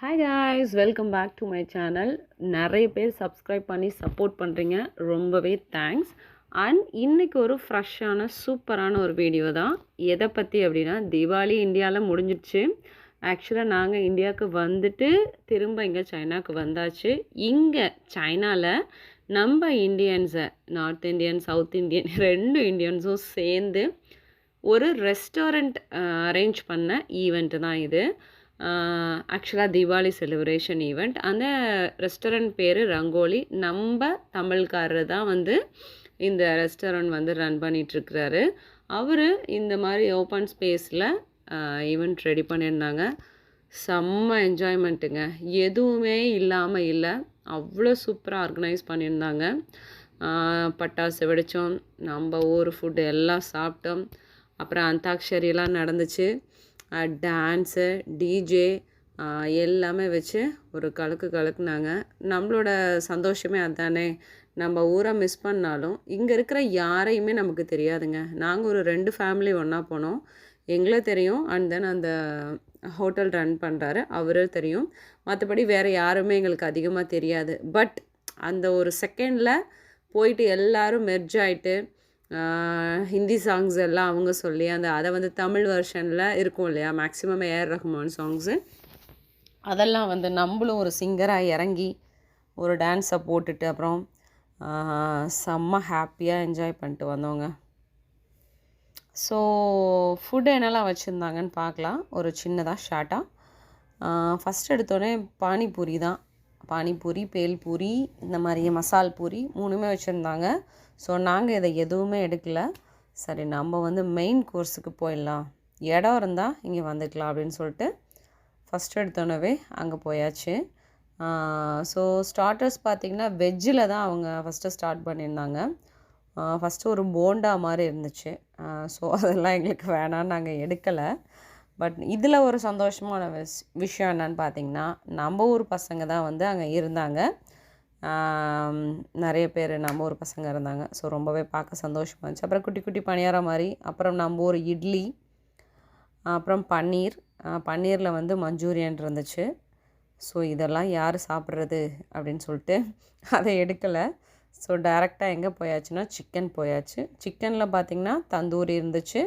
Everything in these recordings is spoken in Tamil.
Hi guys welcome back to my channel நிறைய பேர் சப்ஸ்கிரைப் பண்ணி சப்போர்ட் பண்ணுறீங்க ரொம்பவே தேங்க்ஸ் அண்ட் இன்றைக்கி ஒரு ஃப்ரெஷ்ஷான சூப்பரான ஒரு வீடியோ தான். எதை பற்றி அப்படின்னா தீபாவளி இந்தியாவில் முடிஞ்சிடுச்சு ஆக்சுவலாக நாங்கள் இந்தியாவுக்கு வந்துட்டு திரும்ப இங்கே சைனாவுக்கு வந்தாச்சு. இங்கே சைனாவில் நம்ம இந்தியன்ஸை நார்த் இந்தியன் சவுத் இந்தியன் ரெண்டு இந்தியன்ஸும் சேர்ந்து ஒரு ரெஸ்டாரண்ட் அரேஞ்ச் பண்ண ஈவெண்ட்டு தான் இது. ஆக்சுவலாக தீபாவளி செலிப்ரேஷன் ஈவெண்ட் அந்த ரெஸ்டாரண்ட் பேர் ரங்கோலி. நம்ம தமிழ்காரர் தான் வந்து இந்த ரெஸ்டாரண்ட் வந்து ரன் பண்ணிகிட்ருக்கிறாரு அவர் இந்த மாதிரி ஓப்பன் ஸ்பேஸில் ஈவெண்ட் ரெடி பண்ணியிருந்தாங்க. செம்ம என்ஜாய்மெண்ட்டுங்க எதுவுமே இல்லாமல் இல்லை. அவ்வளோ சூப்பராக ஆர்கனைஸ் பண்ணியிருந்தாங்க. பட்டாசு வெடித்தோம் நம்ம ஊர் ஃபுட்டு எல்லாம் சாப்பிட்டோம். அப்புறம் அந்தாக்ஷரியெல்லாம் நடந்துச்சு. டான்ஸு டிஜே எல்லாமே வச்சு ஒரு கலக்கு கலக்குனாங்க. நம்மளோட சந்தோஷமே அதுதானே நம்ம ஊரை மிஸ் பண்ணாலும் இங்கே இருக்கிற யாரையுமே நமக்கு தெரியாதுங்க. நாங்கள் ஒரு ரெண்டு ஃபேமிலி ஒன்றா போனோம். எங்களே தெரியும். அண்ட் தென் அந்த ஹோட்டல் ரன் பண்ணுறாரு அவரே தெரியும். மற்றபடி வேறு யாருமே எங்களுக்கு அதிகமாக தெரியாது. பட் அந்த ஒரு செகண்டில் போயிட்டு எல்லோரும் மெர்ஜ் ஆகிட்டு ஹிந்தி சாங்ஸ் எல்லாம் அவங்க சொல்லி அந்த அதை வந்து தமிழ் வெர்ஷனில் இருக்கும் இல்லையா? மேக்ஸிமம் ஏஆர் ரஹ்மான் சாங்ஸு அதெல்லாம் வந்து நம்மளும் ஒரு சிங்கராக இறங்கி ஒரு டான்ஸை போட்டுட்டு அப்புறம் செம்ம ஹாப்பியாக என்ஜாய் பண்ணிட்டு வந்தோங்க. ஸோ ஃபுட்டு என்னெல்லாம் வச்சுருந்தாங்கன்னு பார்க்கலாம். ஒரு சின்னதாக ஷார்ட்டாக ஃபஸ்ட் எடுத்தோடனே பானிபூரி தான். பானிபூரி பேல்பூரி இந்த மாதிரி மசால் பூரி மூணுமே வச்சுருந்தாங்க. ஸோ நாங்கள் இதை எதுவுமே எடுக்கல. சரி நம்ம வந்து மெயின் கோர்ஸுக்கு போயிடலாம். இடம் இருந்தால் இங்கே வந்துக்கலாம் அப்படின்னு சொல்லிட்டு ஃபஸ்ட் எடுத்தோன்னவே அங்கே போயாச்சு. ஸோ ஸ்டார்டர்ஸ் பார்த்திங்கன்னா வெஜ்ஜில் தான் அவங்க ஃபஸ்ட்டு ஸ்டார்ட் பண்ணியிருந்தாங்க. ஃபஸ்ட்டு ஒரு போண்டா மாதிரி இருந்துச்சு. ஸோ அதெல்லாம் எங்களுக்கு வேணான்னு நாங்கள் எடுக்கலை. பட் இதில் ஒரு சந்தோஷமான விஷ் விஷயம் என்னன்னு பார்த்தீங்கன்னா நம்ம ஊர் பசங்க தான் வந்து அங்கே இருந்தாங்க. நிறைய பேர் நம்ம ஊர் பசங்க இருந்தாங்க. ஸோ ரொம்பவே பார்க்க சந்தோஷமாக இருந்துச்சு. அப்புறம் குட்டி குட்டி பணியாரம் மாதிரி அப்புறம் நம்ம ஊர் இட்லி அப்புறம் பன்னீர். பன்னீரில் வந்து மஞ்சூரியன் இருந்துச்சு. ஸோ இதெல்லாம் யார் சாப்பிட்றது அப்படின்னு சொல்லிட்டு அதை எடுக்கலை. ஸோ டைரெக்டாக எங்கே போயாச்சுன்னா சிக்கன் போயாச்சு. சிக்கனில் பார்த்திங்கன்னா தந்தூரி இருந்துச்சு.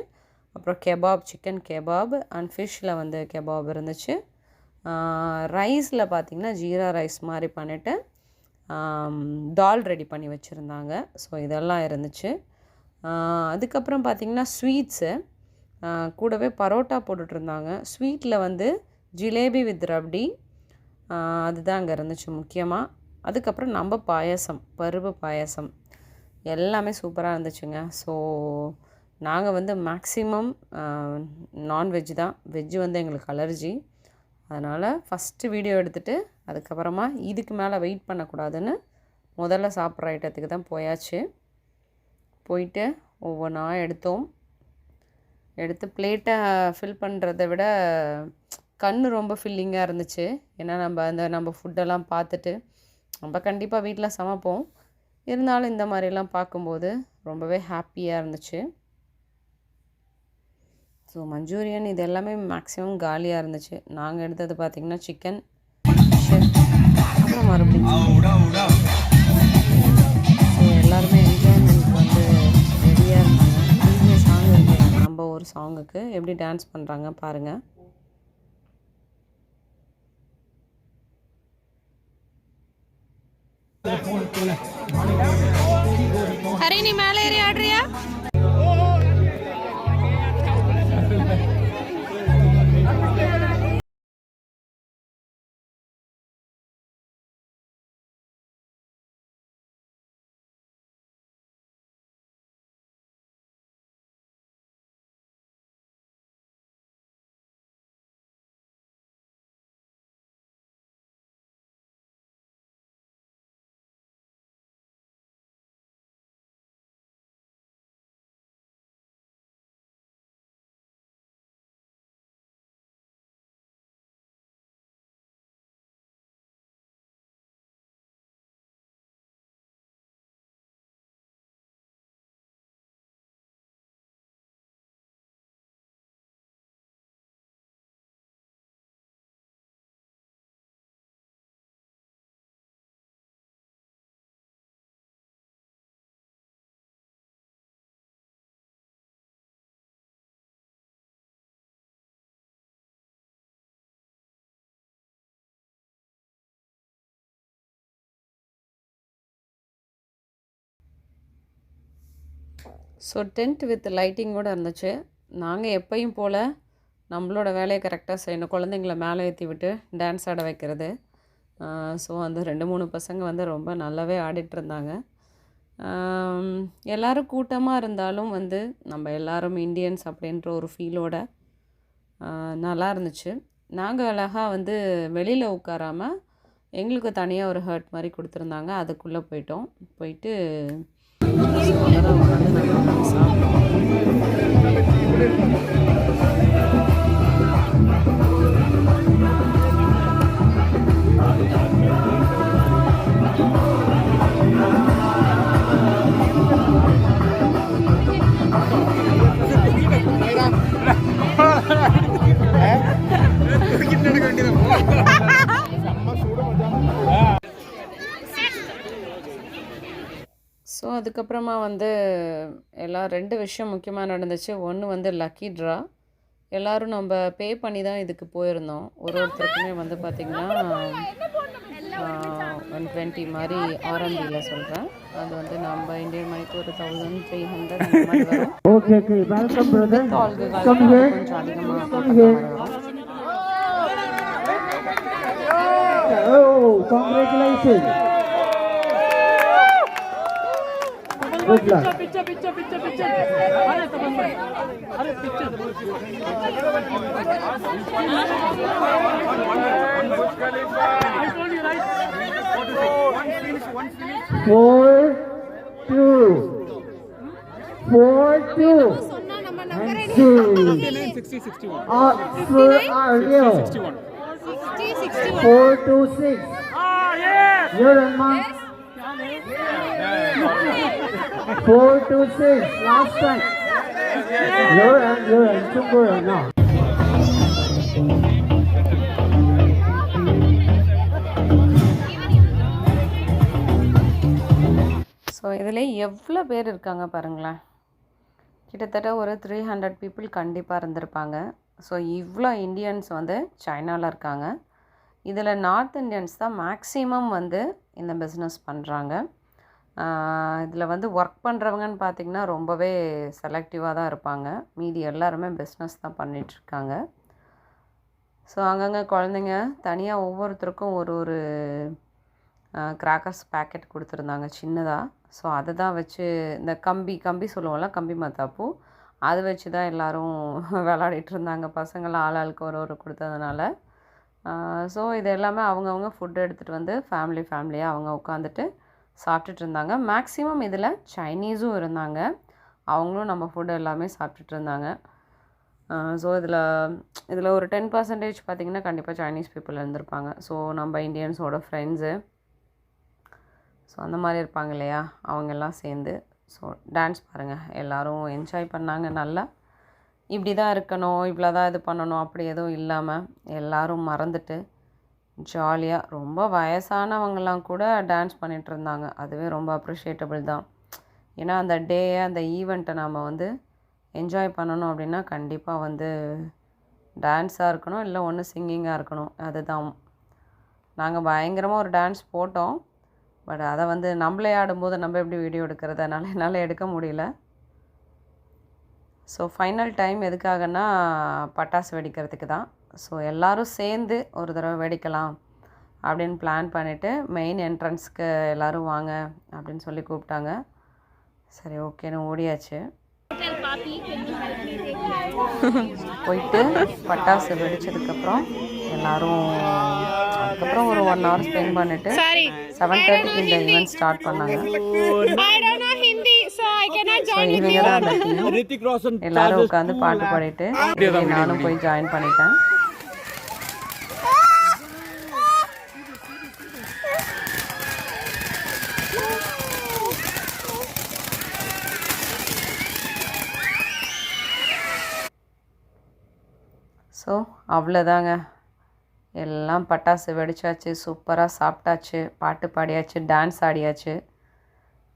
அப்புறம் கெபாப் சிக்கன் கெபாப் அண்ட் ஃபிஷ்ஷில் வந்து கெபாப் இருந்துச்சு. ரைஸில் பார்த்திங்கன்னா ஜீரா ரைஸ் மாதிரி பண்ணிவிட்டு தால் ரெடி பண்ணி வச்சுருந்தாங்க. ஸோ இதெல்லாம் இருந்துச்சு. அதுக்கப்புறம் பார்த்திங்கன்னா ஸ்வீட்ஸு கூடவே பரோட்டா போட்டுட்ருந்தாங்க ஸ்வீட்டில் வந்து ஜிலேபி வித் ரப்டி அதுதான் அங்கே இருந்துச்சு முக்கியமாக அதுக்கப்புறம் நம்ம பாயசம் பருப்பு பாயசம். எல்லாமே சூப்பராக இருந்துச்சுங்க. ஸோ நாங்கள் வந்து மேக்ஸிமம் நான்வெஜ் தான். வெஜ்ஜு வந்து எங்களுக்கு அலர்ஜி அதனால் ஃபஸ்ட்டு வீடியோ எடுத்துகிட்டு அதுக்கப்புறமா இதுக்கு மேலே வெயிட் பண்ணக்கூடாதுன்னு முதல்ல சாப்பிட்ற ஐட்டத்துக்கு தான் போயாச்சு. போயிட்டு ஒவ்வொன்றா எடுத்தோம். எடுத்து பிளேட்டை ஃபில் பண்ணுறத விட கண் ரொம்ப ஃபில்லிங்காக இருந்துச்சு. ஏன்னா நம்ம அந்த நம்ம ஃபுட்டெல்லாம் பார்த்துட்டு நம்ம கண்டிப்பாக வீட்டில் சமைப்போம். இருந்தாலும் இந்த மாதிரிலாம் பார்க்கும்போது ரொம்பவே ஹாப்பியாக இருந்துச்சு. ஸோ மஞ்சூரியன் இது எல்லாமே மேக்ஸிமம் காலியாக இருந்துச்சு. நாங்கள் எடுத்தது பார்த்திங்கன்னா சிக்கன் அப்புறம் மறுபடியும் ஸோ எல்லாருமே என்ஜாய்மெண்ட் வந்து ரெடியாக இருந்தாங்க. டிஜே சாங் இருக்கு. நம்ம ஒரு சாங்குக்கு எப்படி டான்ஸ் பண்ணுறாங்க பாருங்கள் ஹரிணி மேலே ஏறி ஆடுறியா? ஸோ டென்ட் வித் லைட்டிங்கோடு இருந்துச்சு. நாங்கள் எப்பையும் போல் நம்மளோட வேலையை கரெக்டாக செய்யணும் குழந்தைங்கள மேலே ஏற்றி விட்டு டான்ஸ் ஆட வைக்கிறது. ஸோ அந்த ரெண்டு மூணு பசங்க வந்து ரொம்ப நல்லாவே ஆடிட்டுருந்தாங்க எல்லோரும் கூட்டமாக இருந்தாலும் வந்து நம்ம எல்லாரும் இந்தியன்ஸ் அப்படின்ற ஒரு ஃபீலோட நல்லா இருந்துச்சு. நாங்கள் அழகாக வந்து வெளியில் உட்காராமல் எங்களுக்கு தனியாக ஒரு ஹர்ட் மாதிரி கொடுத்துருந்தாங்க. அதுக்குள்ளே போயிட்டோம். போயிட்டு ஸோ அங்கதான் அதுக்கப்புறமா வந்து எல்லாம் ரெண்டு விஷயம் முக்கியமாக நடந்துச்சு. ஒன்று வந்து லக்கி ட்ரா எல்லோரும் நம்ம பே பண்ணி தான் இதுக்கு போயிருந்தோம். ஒரு ஒருத்தருக்குமே வந்து பார்த்திங்கன்னா ஒன் டுவெண்ட்டி மாதிரி ஆர்எம்பியில் சொல்கிறேன் அது வந்து நம்ம இந்தியன் மணிக்கு ஒரு தௌசண்ட் த்ரீ ஹண்ட்ரட் அந்த மாதிரி வரும். கொஞ்சம் அதிகமாக Come good luck four to four to four to six Four, to six. Last time. You're on, you're Two more now. So இதில் எவ்வளோ பேர் இருக்காங்க பாருங்களேன் கிட்டத்தட்ட ஒரு த்ரீ ஹண்ட்ரட் பீப்புள் கண்டிப்பாக இருந்திருப்பாங்க ஸோ இவ்வளோ இந்தியன்ஸ் வந்து சைனாவில் இருக்காங்க இதில் நார்த் இந்தியன்ஸ் தான் மேக்ஸிமம் வந்து இந்த பிஸ்னஸ் பண்ணுறாங்க இதில் வந்து ஒர்க் பண்ணுறவங்கன்னு பார்த்திங்கன்னா ரொம்பவே செலக்டிவாக தான் இருப்பாங்க. மீதி எல்லாருமே பிஸ்னஸ் தான் பண்ணிகிட்ருக்காங்க ஸோ அங்கங்கே குழந்தைங்க தனியாக ஒவ்வொருத்தருக்கும் ஒரு ஒரு கிராக்கர்ஸ் பேக்கெட் கொடுத்துருந்தாங்க சின்னதாக ஸோ அதை தான் வச்சு இந்த கம்பி கம்பி சொல்லுவோம்ல கம்பி மத்தாப்பூ. அதை வச்சு தான் எல்லோரும் விளாடிட்டு இருந்தாங்க பசங்களாம் ஆள் ஆளுக்கு ஒரு ஒரு கொடுத்ததுனால. ஸோ இது எல்லாமே அவங்கவுங்க ஃபுட் எடுத்துகிட்டு வந்து ஃபேமிலி ஃபேமிலியாக அவங்க உட்காந்துட்டு சாப்பிட்டுட்டு இருந்தாங்க மேக்ஸிமம் இதில் சைனீஸும் இருந்தாங்க. அவங்களும் நம்ம ஃபுட் எல்லாமே சாப்பிட்டுட்டு இருந்தாங்க ஸோ இதில் இதில் ஒரு டென் பர்சன்டேஜ் பார்த்திங்கன்னா கண்டிப்பாக சைனீஸ் பீப்புள் இருந்திருப்பாங்க. ஸோ நம்ம இந்தியன்ஸோட ஃப்ரெண்ட்ஸு ஸோ அந்த மாதிரி இருப்பாங்க இல்லையா? அவங்க எல்லாம் சேர்ந்து. ஸோ டான்ஸ் பாருங்கள் எல்லோரும் என்ஜாய் பண்ணாங்க. நல்லா இப்படி தான் இருக்கணும். இவ்வளோ தான் இது பண்ணணும். அப்படி எதுவும் இல்லாமல் எல்லோரும் மறந்துட்டு ஜாலியாக ரொம்ப வயசானவங்கலாம் கூட டான்ஸ் பண்ணிகிட்டு இருந்தாங்க அதுவே ரொம்ப அப்ரிஷியேட்டபிள் தான். ஏன்னா அந்த டே அந்த ஈவெண்ட்டை நாம் வந்து என்ஜாய் பண்ணணும் அப்படின்னா கண்டிப்பாக வந்து டான்ஸாக இருக்கணும் இல்லை ஒன்று சிங்கிங்காக இருக்கணும். அதுதான். நாங்கள் பயங்கரமாக ஒரு டான்ஸ் போட்டோம். பட் அதை வந்து நம்மளே ஆடும்போது நம்ம எப்படி வீடியோ எடுக்கிறது? அதனால் என்னால் எடுக்க முடியல. ஸோ ஃபைனல் டைம் எதுக்காகன்னா பட்டாசு வெடிக்கிறதுக்கு தான். ஸோ எல்லோரும் சேர்ந்து ஒரு தடவை வெடிக்கலாம் அப்படின்னு பிளான் பண்ணிவிட்டு மெயின் என்ட்ரன்ஸ்க்கு எல்லோரும் வாங்க அப்படின்னு சொல்லி கூப்பிட்டாங்க. சரி ஓகேன்னு ஓடியாச்சு. போயிட்டு பட்டாசு வெடிச்சதுக்கப்புறம் எல்லோரும் அதுக்கப்புறம் ஒரு ஒன் ஹவர் ஸ்பெண்ட் பண்ணிவிட்டு செவன் தேர்ட்டிக்கு இந்த ஈவெண்ட் ஸ்டார்ட் பண்ணாங்க. இவங்க. தான் எல்லாரும் உட்காந்து பாட்டு பாடிட்டு நானும் போய் ஜாயின் பண்ணிட்டேன் ஸோ அவ்வளோதாங்க எல்லாம் பட்டாசு வெடிச்சாச்சு சூப்பராக சாப்பிட்டாச்சு பாட்டு பாடியாச்சு டான்ஸ் ஆடியாச்சு.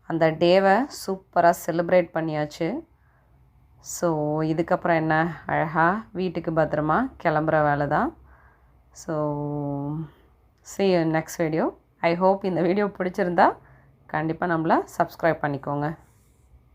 அந்த டேவை சூப்பராக செலிப்ரேட் பண்ணியாச்சு. ஸோ இதுக்கப்புறம் என்ன? அழகாக வீட்டுக்கு பத்திரமா கிளம்புற வேலை தான் so see next video I hope இந்த வீடியோ பிடிச்சிருந்தா கண்டிப்பாக நம்மளை சப்ஸ்கிரைப் பண்ணிக்கோங்க.